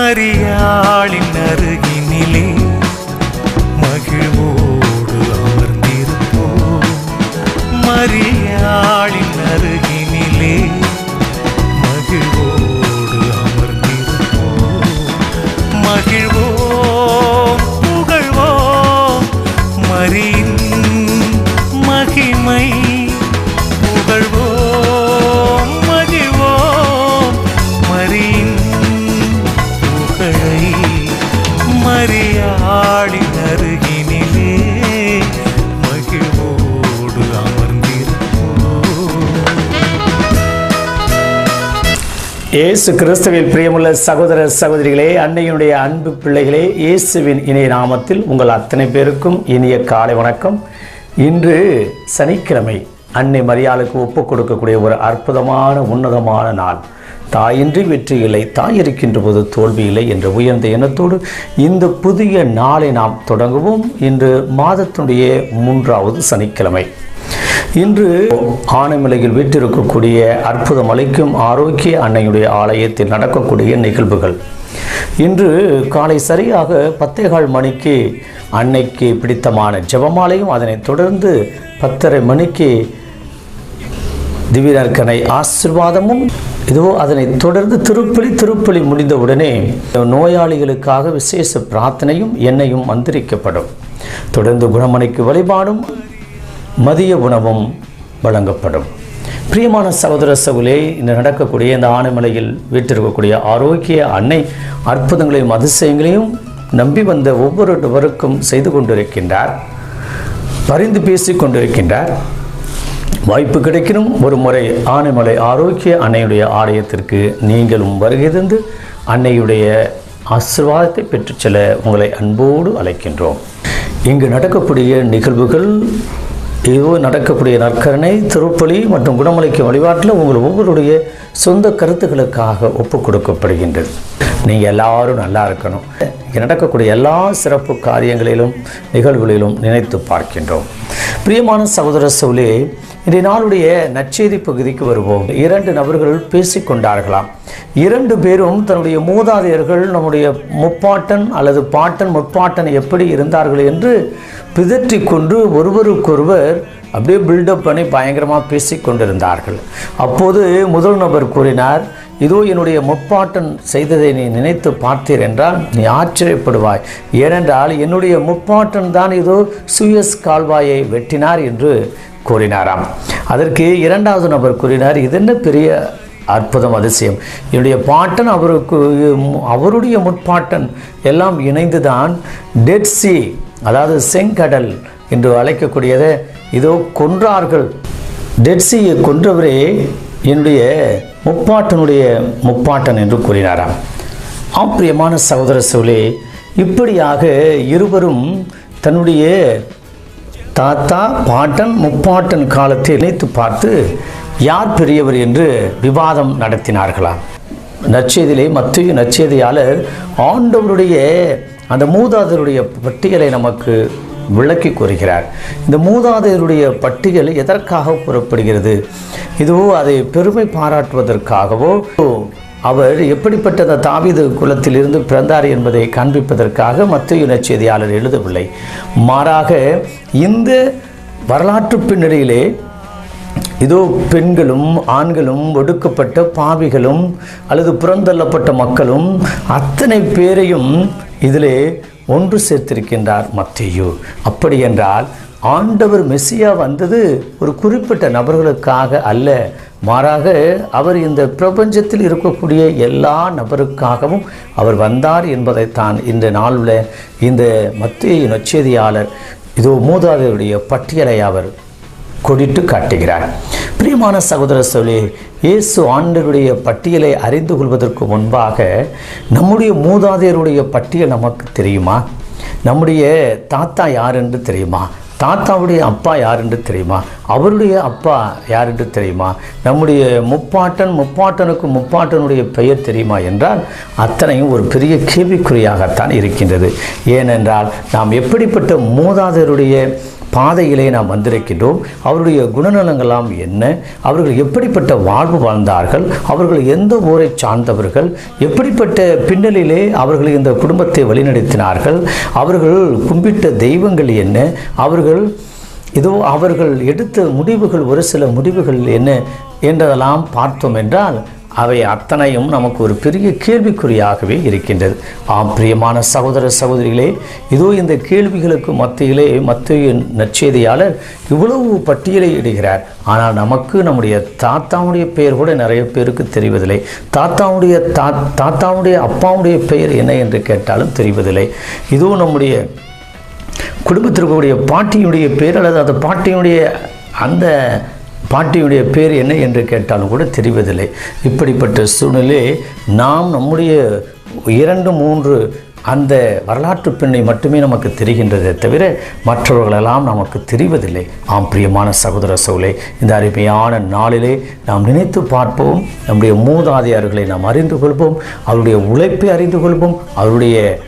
மரியாளின் அருகினிலே மகிழ்வோடு அமர்ந்திருப்போம் மரியாளின் இயேசு கிறிஸ்துவில் பிரியமுள்ள சகோதர சகோதரிகளே அன்னையினுடைய அன்பு பிள்ளைகளே இயேசுவின் இணைய நாமத்தில் உங்கள் அத்தனை பேருக்கும் இனிய காலை வணக்கம். இன்று சனிக்கிழமை அன்னை மரியாளுக்கு ஒப்புக் கொடுக்கக்கூடிய ஒரு அற்புதமான உன்னதமான நாள். தாயின்றி வெற்றி இல்லை தாய் இருக்கின்ற போது தோல்வி இல்லை என்ற உயர்ந்த எண்ணத்தோடு இந்த புதிய நாளை நாம் தொடங்குவோம். இன்று மாதத்தினுடைய மூன்றாவது சனிக்கிழமை. இன்று ஆனைமலையில் வீட்டிருக்கக்கூடிய அற்புத மலைக்கும் ஆரோக்கிய அன்னையுடைய ஆலயத்தில் நடக்கக்கூடிய நிகழ்வுகள். இன்று காலை சரியாக பத்தேகால் மணிக்கு அன்னைக்கு பிடித்தமான ஜெபமாலையும் அதனைத் தொடர்ந்து பத்தரை மணிக்கு திவ்யநற்கனை ஆசிர்வாதமும். இதோ அதனை தொடர்ந்து திருப்பலி திருப்பலி முடிந்தவுடனே நோயாளிகளுக்காக விசேஷ பிரார்த்தனையும் எண்ணெயும் மந்திரிக்கப்படும் தொடர்ந்து குணமணிக்கு வழிபாடும் மதிய உணவும் வழங்கப்படும். பிரியமான சகோதர சகுலே இன்று நடக்கக்கூடிய இந்த ஆனைமலையில் வீட்டிருக்கக்கூடிய ஆரோக்கிய அன்னை அற்புதங்களையும் அதிசயங்களையும் நம்பி வந்த ஒவ்வொருவருக்கும் செய்து கொண்டிருக்கின்றார். பரிந்து பேசிக் கொண்டிருக்கின்றார். வாய்ப்பு கிடைக்கணும். ஒரு முறை ஆனைமலை ஆரோக்கிய அன்னையுடைய ஆலயத்திற்கு நீங்களும் வருகிறந்து அன்னையுடைய ஆசிர்வாதத்தை பெற்றுச் செல்ல உங்களை அன்போடு அழைக்கின்றோம். இங்கு நடக்கக்கூடிய நிகழ்வுகள் இதுவோ நடக்கக்கூடிய நற்கரணை திருப்பலி மற்றும் குணமளிக்கும் வழிபாட்டில் உங்கள் ஒவ்வொருடைய சொந்த கருத்துக்களுக்காக ஒப்புக் கொடுக்கப்படுகின்றது. நீங்கள் எல்லாரும் நல்லா இருக்கணும். இங்கே நடக்கக்கூடிய எல்லா சிறப்பு காரியங்களிலும் நிகழ்வுகளிலும் நினைத்து பார்க்கின்றோம். பிரியமான சகோதர சோலே இன்றைய நாளுடைய நற்செய்தி பகுதிக்கு வருவோம். இரண்டு நபர்கள் பேசிக்கொண்டார்களாம். இரண்டு பேரும் தன்னுடைய மூதாதையர்கள் நம்முடைய முப்பாட்டன் அல்லது பாட்டன் முப்பாட்டன் எப்படி இருந்தார்கள் என்று பிதற்றிக் கொண்டு ஒருவருக்கொருவர் அப்படியே பில்டப் பண்ணி பயங்கரமாக பேசிக் கொண்டிருந்தார்கள். அப்போது முதல் நபர் கூறினார் இதோ என்னுடைய முப்பாட்டன் செய்ததை நீ நினைத்து பார்த்தீர் என்றால் நீ ஆச்சரியப்படுவாய். ஏனென்றால் என்னுடைய முப்பாட்டன் தான் இதோ சுயஸ் கால்வாயை வெட்டினார் என்று கூறினாராம். அதற்கு இரண்டாவது நபர் கூறினார் இது என்ன பெரிய அற்புதம் அதிசயம். என்னுடைய பாட்டன் அவருக்கு அவருடைய முற்பாட்டன் எல்லாம் இணைந்துதான் டெட் சி அதாவது செங்கடல் என்று அழைக்கக்கூடியதை இதோ கொன்றார்கள். டெட்சியை கொன்றவரே என்னுடைய முப்பாட்டனுடைய முப்பாட்டன் என்று கூறினாராம். ஆப்பிரியமான சகோதர சோழே இப்படியாக இருவரும் தன்னுடைய தாத்தா பாட்டன் முப்பாட்டன் காலத்தை இணைத்து பார்த்து யார் பெரியவர் என்று விவாதம் நடத்தினார்களாம் நச்செய்திலே மத்திய நற்செய்தியாளர் ஆண்டவருடைய அந்த மூதாதருடைய பட்டியலை நமக்கு விளக்கி கூறுகிறார். இந்த மூதாதையருடைய பட்டியல் எதற்காக கூறப்படுகிறது? இதுவோ அதை பெருமை பாராட்டுவதற்காகவோ அவர் எப்படிப்பட்ட அந்த தாவீது குலத்திலிருந்து பிறந்தார் என்பதை காண்பிப்பதற்காக மத்திய நற்செய்தியாளர் எழுதவில்லை. மாறாக இந்த வரலாற்று பின்னணியிலே இதோ பெண்களும் ஆண்களும் ஒடுக்கப்பட்ட பாவிகளும் அல்லது புறந்தள்ளப்பட்ட மக்களும் அத்தனை பேரையும் இதிலே ஒன்று சேர்த்திருக்கின்றார் மத்தியு. அப்படி என்றால் ஆண்டவர் மெஸ்ஸியா வந்தது ஒரு குறிப்பிட்ட நபர்களுக்காக அல்ல. மாறாக அவர் இந்த பிரபஞ்சத்தில் இருக்கக்கூடிய எல்லா நபருக்காகவும் அவர் வந்தார் என்பதைத்தான் இந்த நாளில் இந்த மத்திய நற்செய்தியாளர் இதோ மூதாதையுடைய பட்டியலை அவர் கொடிட்டு காட்டுகிறார். பிரியமான சகோதர சொல்லி இயேசு ஆண்டருடைய பட்டியலை அறிந்து கொள்வதற்கு முன்பாக நம்முடைய மூதாதையருடைய பட்டியல் நமக்கு தெரியுமா? நம்முடைய தாத்தா யார் என்று தெரியுமா? தாத்தாவுடைய அப்பா யார் என்று தெரியுமா? அவருடைய அப்பா யார் என்று தெரியுமா? நம்முடைய முப்பாட்டன் முப்பாட்டனுக்கு முப்பாட்டனுடைய பெயர் தெரியுமா என்றால் அத்தனையும் ஒரு பெரிய கேள்விக்குறியாகத்தான் இருக்கின்றது. ஏனென்றால் நாம் எப்படிப்பட்ட மூதாதையருடைய பாதையிலே நாம் வந்திருக்கின்றோம். அவருடைய குணநலங்களாம் என்ன? அவர்கள் எப்படிப்பட்ட வாழ்வு வாழ்ந்தார்கள்? அவர்கள் எந்த ஊரை சார்ந்தவர்கள்? எப்படிப்பட்ட பின்னலிலே அவர்கள் இந்த குடும்பத்தை வழிநடத்தினார்கள்? அவர்கள் கும்பிட்ட தெய்வங்கள் என்ன? அவர்கள் இதோ அவர்கள் எடுத்த முடிவுகள் ஒரு சில முடிவுகள் என்ன? என்றதெல்லாம் பார்த்தோம் என்றால் அவை அத்தனையும் நமக்கு ஒரு பெரிய கேள்விக்குறியாகவே இருக்கின்றது. ஆம் பிரியமான சகோதர சகோதரிகளே இதோ இந்த கேள்விகளுக்கு மத்தியிலே மத்திய நற்செய்தியாளர் இவ்வளவு பட்டியலை இடுகிறார். ஆனால் நமக்கு நம்முடைய தாத்தாவுடைய பெயர் கூட நிறைய பேருக்கு தெரிவதில்லை. தாத்தாவுடைய தா தாத்தாவுடைய அப்பாவுடைய பெயர் என்ன என்று கேட்டாலும் தெரிவதில்லை. இதோ நம்முடைய குடும்பத்திற்குடைய பாட்டியுடைய பேர் அல்லது அந்த பாட்டியுடைய அந்த பாட்டியுடைய பேர் என்ன என்று கேட்டாலும் கூட தெரிவதில்லை. இப்படிப்பட்ட சூழ்நிலை நாம் நம்முடைய இரண்டு மூன்று அந்த வரலாற்று பெண்ணை மட்டுமே நமக்கு தெரிகின்றதே தவிர மற்றவர்களெல்லாம் நமக்கு தெரிவதில்லை. ஆம் பிரியமான சகோதர சோலை இந்த அருமையான நாளிலே நாம் நினைத்து பார்ப்போம். நம்முடைய மூதாதையர்களை நாம் அறிந்து கொள்வோம். அவருடைய உழைப்பை அறிந்து கொள்வோம். அவருடைய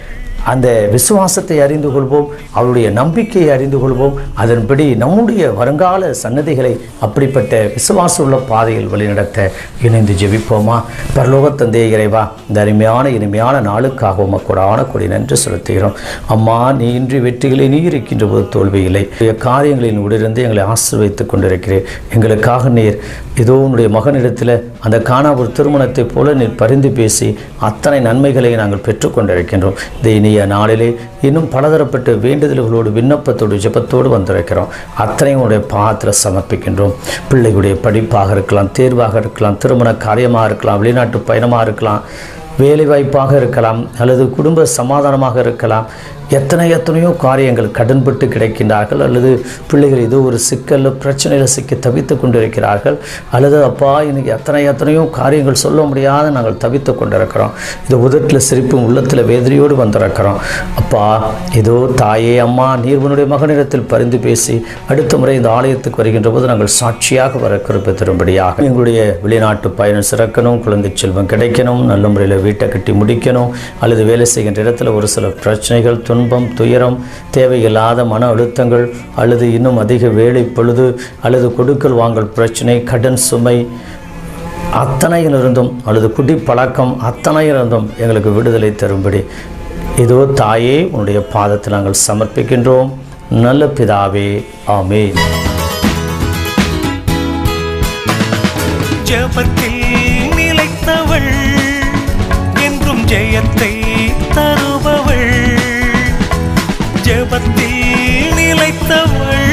அந்த விசுவாசத்தை அறிந்து கொள்வோம் அவருடைய நம்பிக்கையை அறிந்து கொள்வோம். அதன்படி நம்முடைய வருங்கால சன்னதிகளை அப்படிப்பட்ட விசுவாசம் உள்ள பாதையில் வழிநடத்த இணைந்து ஜெபிப்போமா? பரலோக தந்தை இறைவா இந்த அருமையான இனிமையான நாளுக்காக உமக்கூடான கொடி நன்றி செலுத்துகிறோம். அம்மா நீ இன்றி வெற்றிகளை நீ இருக்கின்ற போது தோல்வி இல்லை. காரியங்களின் உடனிருந்து எங்களை ஆசீர்வதித்துக் கொண்டிருக்கிறேன் எங்களுக்காக நீர் இதோ உன்னுடைய மகனிடத்தில் அந்த காணா ஒரு திருமணத்தைப் போல நீர் பரிந்து பேசி அத்தனை நன்மைகளை நாங்கள் பெற்றுக்கொண்டிருக்கின்றோம் இந்த இனிய நாளிலே இன்னும் பலதரப்பட்ட வேண்டுதல்களோடு விண்ணப்பத்தோடு ஜெபத்தோடு வந்திருக்கிறோம். அத்தனையும் உடைய பாத்திர சமர்ப்பிக்கின்றோம். பிள்ளைகளுடைய படிப்பாக இருக்கலாம் தேர்வாக இருக்கலாம் திருமண காரியமாக இருக்கலாம் வெளிநாட்டு பயணமாக இருக்கலாம் வேலைவாய்ப்பாக இருக்கலாம் அல்லது குடும்ப சமாதானமாக இருக்கலாம் எத்தனை எத்தனையோ காரியங்கள் கடன்பட்டு கிடைக்கின்றார்கள் அல்லது பிள்ளைகள் ஏதோ ஒரு சிக்கலில் பிரச்சனையில் சிக்கி தவித்து கொண்டிருக்கிறார்கள் அல்லது அப்பா இன்னைக்கு எத்தனை எத்தனையோ காரியங்கள் சொல்ல முடியாத நாங்கள் தவித்து கொண்டிருக்கிறோம். இது உதட்டில் சிரிப்பும் உள்ளத்தில் வேதனையோடு வந்திருக்கிறோம். அப்பா இதோ தாயே அம்மா நீர்வனுடைய மகனிடத்தில் பரிந்து பேசி அடுத்த முறை இந்த ஆலயத்துக்கு வருகின்ற போது நாங்கள் சாட்சியாக வர கிருப்பை தரும்படியாக எங்களுடைய வெளிநாட்டு பயணம் சிறக்கணும் குழந்தை செல்வம் கிடைக்கணும் நல்ல முறையில் வீட்டை கட்டி முடிக்கணும் அல்லது வேலை செய்கின்ற இடத்துல ஒரு சில பிரச்சனைகள் துன்பம் துயரம் தேவையில்லாத மன அழுத்தங்கள் அல்லது இன்னும் அதிக வேலை பொழுது அல்லது கொடுக்கல் வாங்கல் பிரச்சனை கடன் சுமை அத்தனையிலிருந்தும் அல்லது குடி பழக்கம் அத்தனையிலிருந்தும் எங்களுக்கு விடுதலை தரும்படி. இதோ தாயே உன்னுடைய பாதத்தை நாங்கள் சமர்ப்பிக்கின்றோம். நல்ல பிதாவே ஆமே ஜபத்தில் நிலைத்தவள் என்றும் ஜெயத்தை தருபவள். ஜபத்தில் நிலைத்தவள்.